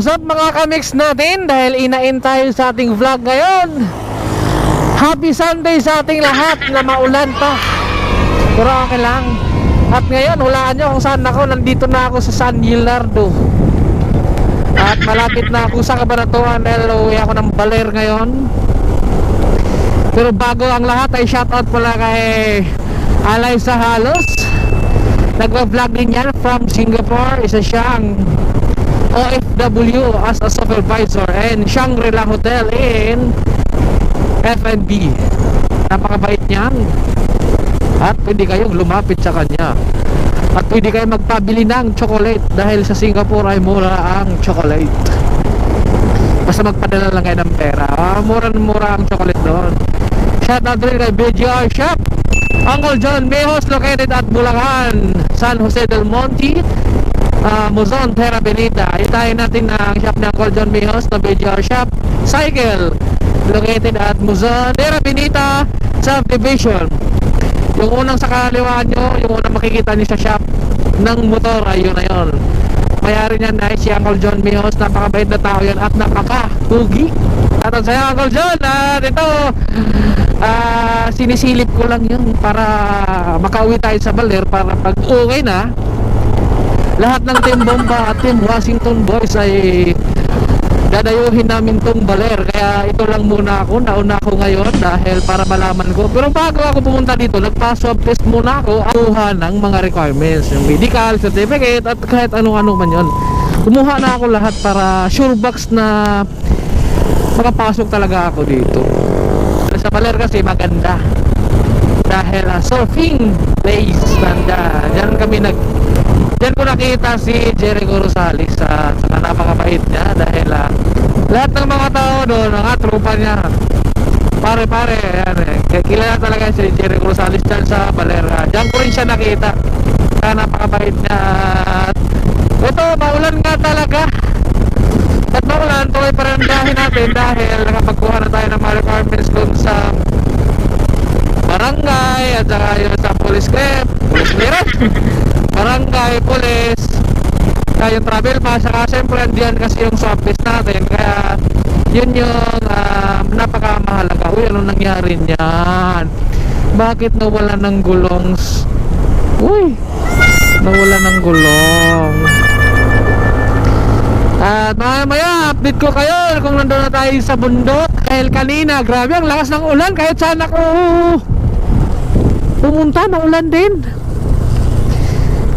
What's up mga kamix natin dahil inain tayo sa ating vlog ngayon. Happy Sunday sa ating lahat na maulan pa. Pero okay lang. At ngayon hulaan nyo kung saan ako. Nandito na ako sa San Gilardo At malapit na ako sa Cabanatuan dahil uwi ako ng Baler ngayon. Pero bago ang lahat ay shoutout pala kay Alay sa Halos Nagwa-vlog din yan from Singapore. Isa siyang OFW as a supervisor and Shangri-La Hotel in F&B napakabait niyan at pwede kayong lumapit sa kanya. At pwede kayong magpabili ng chocolate dahil sa Singapore ay mura ang chocolate. Basta magpadala lang kayo ng pera. Ah, mura mura ang chocolate doon. Shout out rin kay BGR Shop Uncle John Mejos located at Bulacan San Jose del Monte uh, Muzon, Terra Benita. Itayin natin ang shop ng Uncle John Mejos na BGR Shop. Cycle, located at Muzon, Terra Benita Subdivision. Yung unang sa kaliwa nyo, yung unang makikita nyo sa shop ng motor, ayun na yun. Mayari niyan ay si Uncle John Mejos, napakabait na tao yan at napaka-pugi. At ang saya Uncle John, at ito, ah, sinisilip ko lang yun para makauwi tayo sa Baler para pag uwi na, lahat ng Team Bomba at Team Washington Boys ay dadayuhin namin tong baler. Kaya ito lang muna ako. Nauna ako ngayon dahil para malaman ko. Pero bago ako pumunta dito nagpa-swab test muna ako. Kuha ng mga requirements. Yung medical certificate at kahit anong-ano man yon kumuha na ako lahat para sure box na makapasok talaga ako dito. Sa baler kasi maganda. Dahil uh, surfing place nanda dyan kami nag Diyan ko nakita si Jericho Rosales sa uh, napakabait niya dahil uh, lahat ng mga tao doon, mga tropa niya pare pare, yan eh. Kilala talaga si Jericho Rosales dyan sa Valera diyan ko rin siya nakita. Kaya napakabait niya. At ito, maulan nga talaga. At maulan, tuloy pa rin biyahe natin dahil nakapagkuha na tayo ng mga requirements doon sa barangay at saka yun sa police clip. Police clearance barangay, police kaya yung travel pass saka siyempre andiyan kasi yung swab test natin. Kaya yun yung uh, napakamahalaga. Uy ano nangyari niyan? Bakit nawala ng gulong uy nawala ng gulong at maya maya update ko kayo kung nandun na tayo sa bundok. Dahil kanina grabe ang lakas ng ulan. Kahit saan ako pumunta na ulan din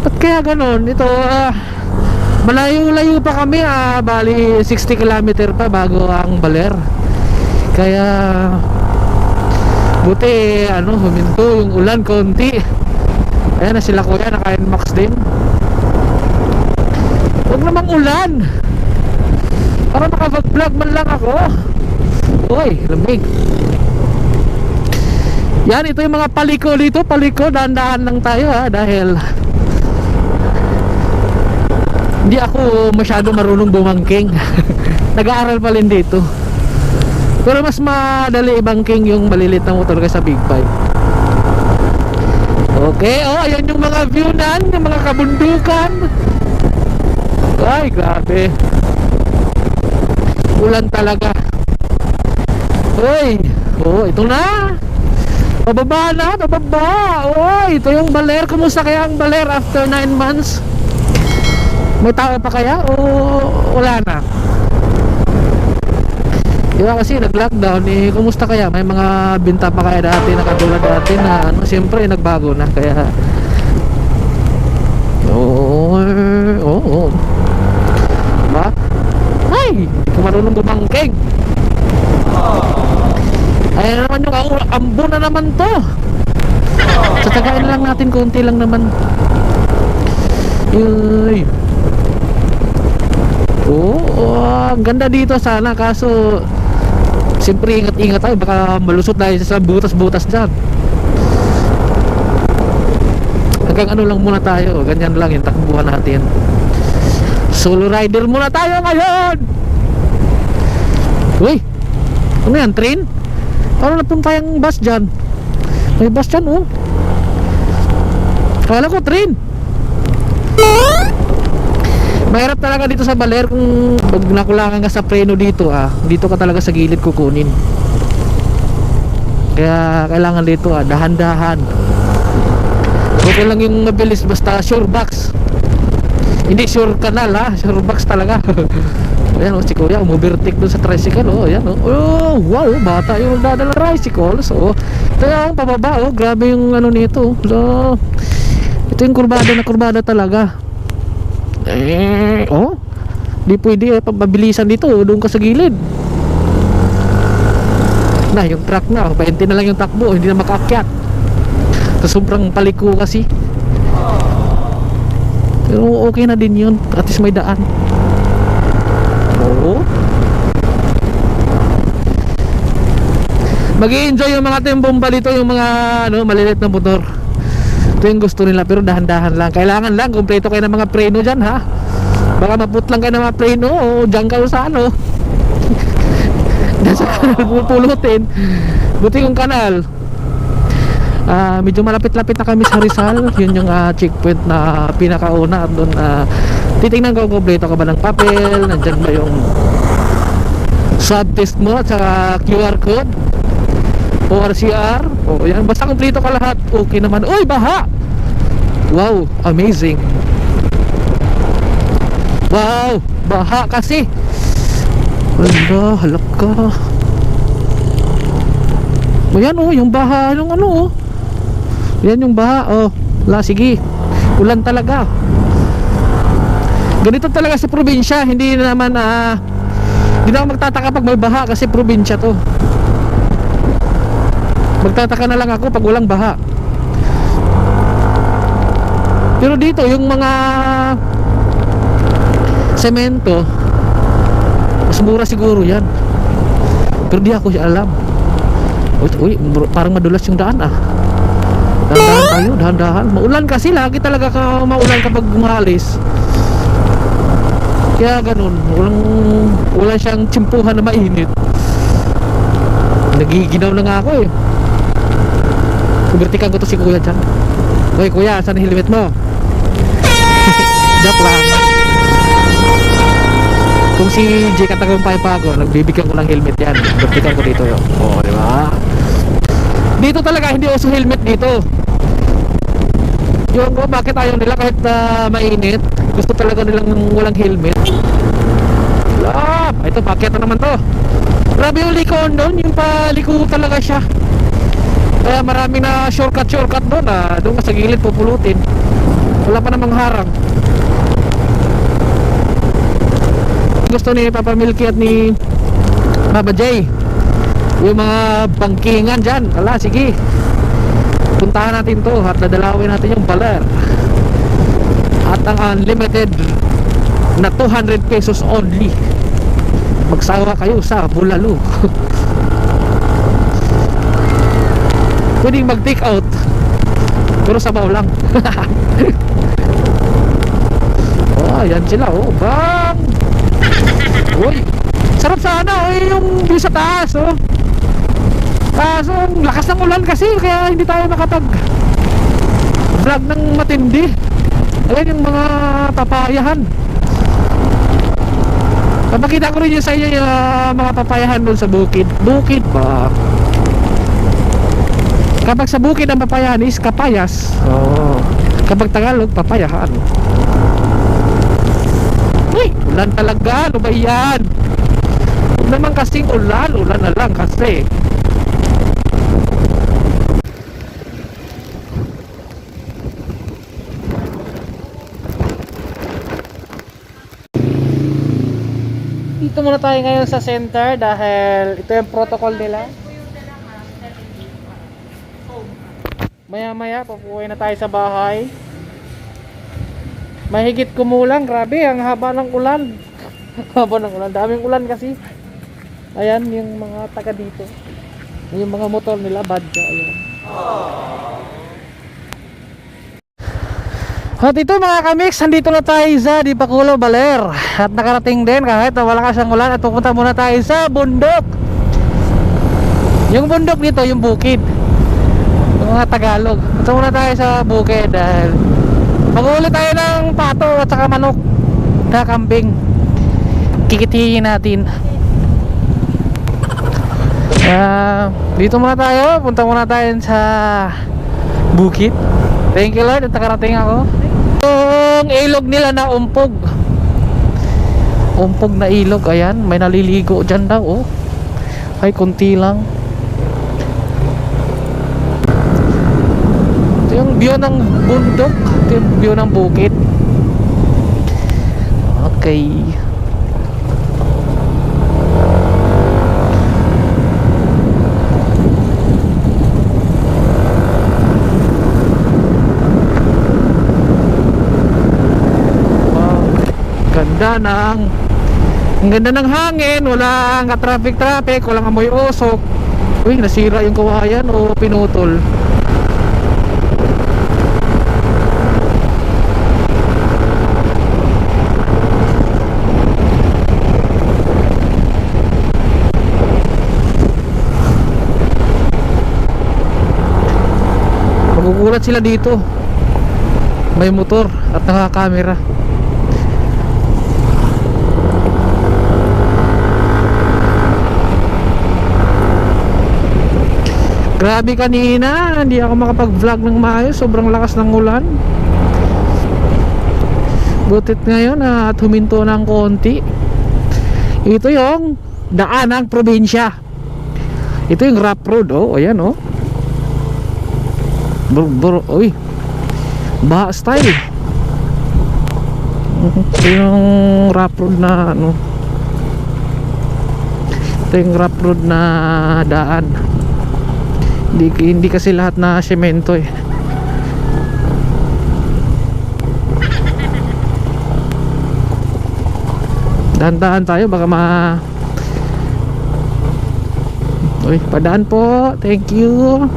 Ba't kaya ganon? Ito, ah, malayo-layo pa kami, ah, bali 60 km pa bago ang Baler. Kaya, buti, ano, huminto yung ulan konti. Ayan na sila kuya, naka-NMAX din. Huwag namang ulan. Para makapag-vlog man lang ako. Uy, lamig. Yan, ito yung mga paliko dito. Paliko, dahan-dahan lang tayo ha. Dahil hindi ako masyado marunong bumangking. Nag-aaral pa rin dito. Pero mas madali ibangking yung malilit na motor kaysa big bike. Okay oh ayan yung mga view nan yung mga kabundukan. Ay grabe. Ulan talaga. Uy oh ito na. Pababa na pababa oh ito yung baler. Kumusta kaya ang baler after 9 months may tao pa kaya o wala na? Di ba kasi nag-lockdown eh, kumusta kaya? May mga binta pa kaya dati na katulad dati na ano, siyempre nagbago na kaya Oo, oo, oo. Ba? Ay, hindi ko marunong bumangkig. Ayan na naman yung ang- ambo na naman to. Tatagain lang natin, konti lang naman. Uy. Oo, oh, ganda dito sana. Kaso Siyempre ingat-ingat tayo. Baka malusot tayo sa butas-butas dyan. Hanggang ano lang muna tayo. Ganyan lang yung takbuhan natin. Solo rider muna tayo ngayon! Uy! Ano yan, train? Paano napunta yung bus dyan? May bus dyan oh. Kala ko train Mahirap talaga dito sa Baler kung pag nakulangan ka sa preno dito ah, dito ka talaga sa gilid kukunin. Kaya kailangan dito ah, dahan-dahan. Buti lang yung mabilis basta sure box. Hindi sure kanal ha, sure box talaga. Ayan oh, si Kuya umovertake dun sa tricycle oh, ayan oh. Oh, wow, bata yung dadala tricycle. So, ito yung pababa oh, grabe yung ano nito. So, ito yung kurbada na kurbada talaga. Eh, oh. Di pwede eh, pabilisan dito, doon ka sa gilid. Na, yung truck na, 20 na lang yung takbo, hindi na makaakyat. Sa sobrang paliko kasi. Pero okay na din yun, at least may daan. Oo. mag enjoy yung mga tembomba dito, yung mga ano, maliliit na motor. Ito yung gusto nila, pero dahan-dahan lang. Kailangan lang, kumpleto kayo ng mga preno dyan, ha? Baka maputlang kayo ng mga preno, o dyan kayo sa ano. Nasa kanal pupulutin. Buti yung kanal. Ah, medyo malapit-lapit na kami sa Rizal. Yun yung ah, checkpoint na pinakauna at doon ah, titingnan ko kung kumpleto ka ba ng papel, nandiyan ba yung swab test mo at saka QR code ORCR o yan basta kumpleto ka lahat okay naman. Uy baha! Wow amazing. Wow baha kasi. Wala halak ka. O yan oh yung baha yung ano oh. Yan yung baha oh. La sige. Ulan talaga. Ganito talaga sa probinsya hindi na naman ah hindi na magtataka pag may baha kasi probinsya to magtataka na lang ako pag walang baha. Pero dito yung mga semento mas mura siguro yan. Pero di ako alam. Uy, uy parang madulas yung daan ah. Dahan-dahan tayo dahan-dahan. Maulan kasi lagi talaga ka maulan kapag umalis. Kaya ganun walang wala siyang tsimpuhan na mainit. Nagiginaw na nga ako eh kubertikan ko to si kuya dyan. Hoy kuya saan ang helmet mo? Joke lang. Kung si J Katagumpay pa ako nagbibigyan ko ng helmet yan. Kubertikan ko dito. Yun oo di ba? Dito talaga hindi uso helmet dito. Yung oh, bakit ayaw nila kahit na mainit? Gusto talaga nilang walang helmet. Lap! Ito, paketa naman to? Grabe yung likoon doon Yung paliko talaga siya Kaya marami na shortcut shortcut doon ah. Doon sa gilid pupulutin. Wala pa namang harang. Gusto ni Papa Milky at ni Baba J Yung mga bangkingan dyan. Ala, sige. Puntahan natin to At dadalawin natin yung baler. At ang unlimited na 200 pesos only. Magsawa kayo sa Bulalo pwedeng mag take out. Pero sabaw lang. Oh ayan sila oh bang! Uy sarap sana oh yung view sa taas oh. Kaso ang lakas ng ulan kasi kaya hindi tayo makapag vlog ng matindi. Ayan yung mga papayahan. Papakita ko rin yun sa inyo yung uh, mga papayahan doon sa bukid. Bukid ba? Kapag sa bukid ang papayahan is kapayas. Oh. Kapag Tagalog, papayahan. Uy, ulan talaga. Ano ba yan? Huwag naman kasing ulan. Ulan na lang kasi. Dito muna tayo ngayon sa center dahil ito yung protocol nila. Maya maya papuwi na tayo sa bahay. Mahigit kumulang, grabe ang haba ng ulan. haba ng ulan, daming ulan kasi. Ayan yung mga taga dito. Yung mga motor nila, badja, ayan. At ito mga kamix, nandito na tayo sa Dipaculo Baler At nakarating din kahit na malakas ang ulan At pupunta muna tayo sa bundok Yung bundok dito, yung bukid mga Tagalog. At muna tayo sa bukid dahil Mag-uli tayo ng pato at saka manok na kambing. Kikitihin natin. Ah, dito muna tayo. Punta muna tayo sa bukit thank you Lord. At nakarating ako. Yung ilog nila na umpog. Umpog na ilog. Ayan may naliligo dyan daw oh. Ay kunti lang yung view ng bundok yung view ng bukit. Okay. Wow. Ganda ng ang ganda ng hangin. Walang ka-traffic traffic walang amoy usok. Uy nasira yung kawayan o pinutol magugulat sila dito may motor at nakakamera Grabe kanina, hindi ako makapag-vlog ng maayos, sobrang lakas ng ulan. Butit ngayon at huminto ng konti. Ito yung daan ng probinsya. Ito yung rough road, oh, ayan oh. Bro, bro, oy. Baha style. Ito yung rough road na ano. Ito yung rough road na daan. Hindi, hindi kasi lahat na semento eh. Dahan-dahan tayo baka ma Uy, padaan po. Thank you.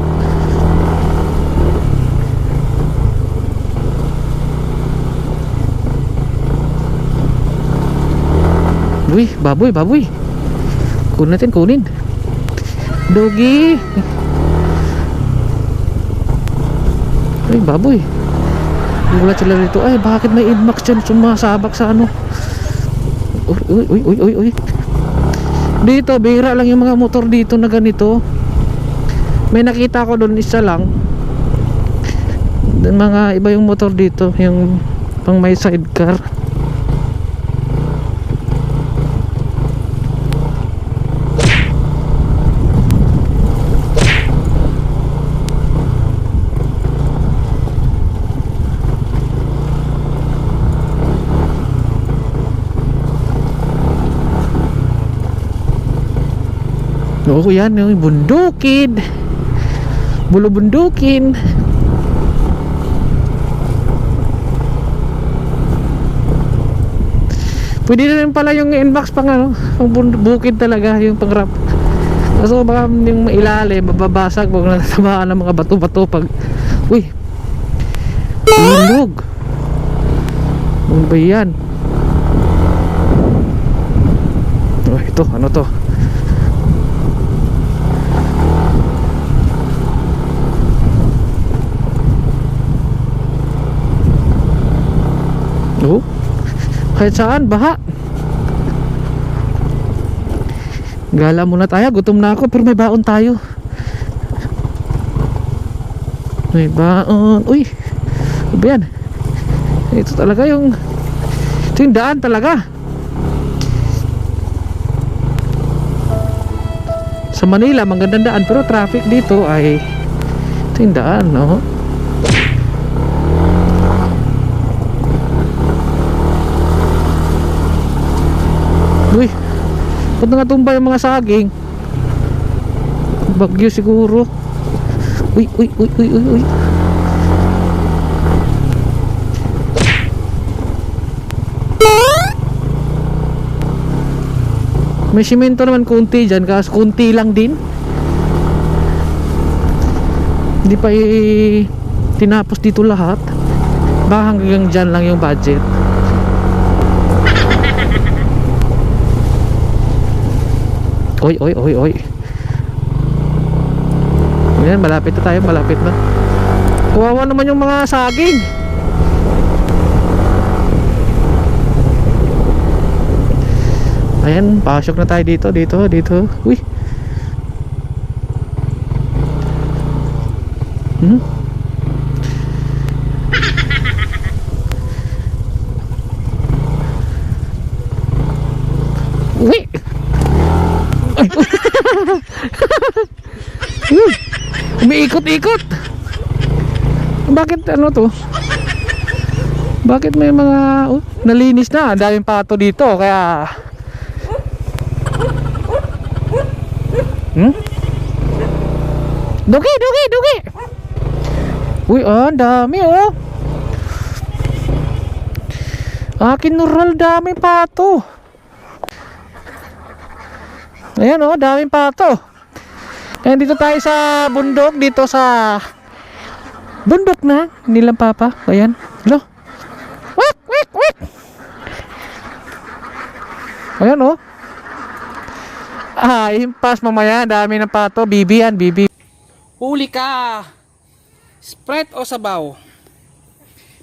Uy, baboy, baboy. Kunin natin, kunin. Dogi. Ay, baboy. Gulat sila rito. Ay, bakit may inmax dyan sumasabak sa ano? Uy, uy, uy, uy, uy. Dito, bihira lang yung mga motor dito na ganito. May nakita ko doon isa lang. Mga iba yung motor dito, yung pang may sidecar. Oo yan, yung bundukin. Bulubundukin. Pwede na rin pala yung inbox pang ano, pang bukid talaga, yung pang rap. Kaso baka yung mailalim, mababasag, huwag na natamaan ng mga bato-bato pag... Uy! Ilog! Ano ba yan? Oh, ito, ano to? Oh. Kahit saan, baha. Gala muna tayo, gutom na ako pero may baon tayo. May baon. Uy. Ano yan? Ito talaga yung ito yung daan talaga. Sa Manila, magandang daan pero traffic dito ay ito yung daan, no? Uy, ba't nangatumba yung mga saging? Bagyo siguro. Uy, uy, uy, uy, uy, uy. May simento naman kunti dyan, kaso kunti lang din. Hindi pa i- tinapos dito lahat. Baka hanggang dyan lang yung budget. Oy, oy, oy, oy. Ayan, malapit na tayo, malapit na. Kawawa naman yung mga saging. Ayan, pasok na tayo dito, dito, dito. Uy. Hmm? Bakit ano to? Bakit may mga oh, nalinis na? Daming pato dito kaya Hmm? Dugi, dugi, dugi. Uy, ah, dami oh. Akin nural dami pato. Ayan oh, daming pato. Ayan dito tayo sa bundok dito sa bundok na nilang papa. Ayan. Hello. Wik, wik, wik. Ayan oh. Ah, impas mamaya. Dami ng pato. Bibi yan, bibi. Huli ka! Sprite o sabaw?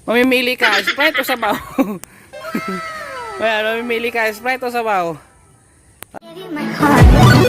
Mamimili ka, Sprite o sabaw? Ayan, mamimili ka, Sprite o sabaw? my heart.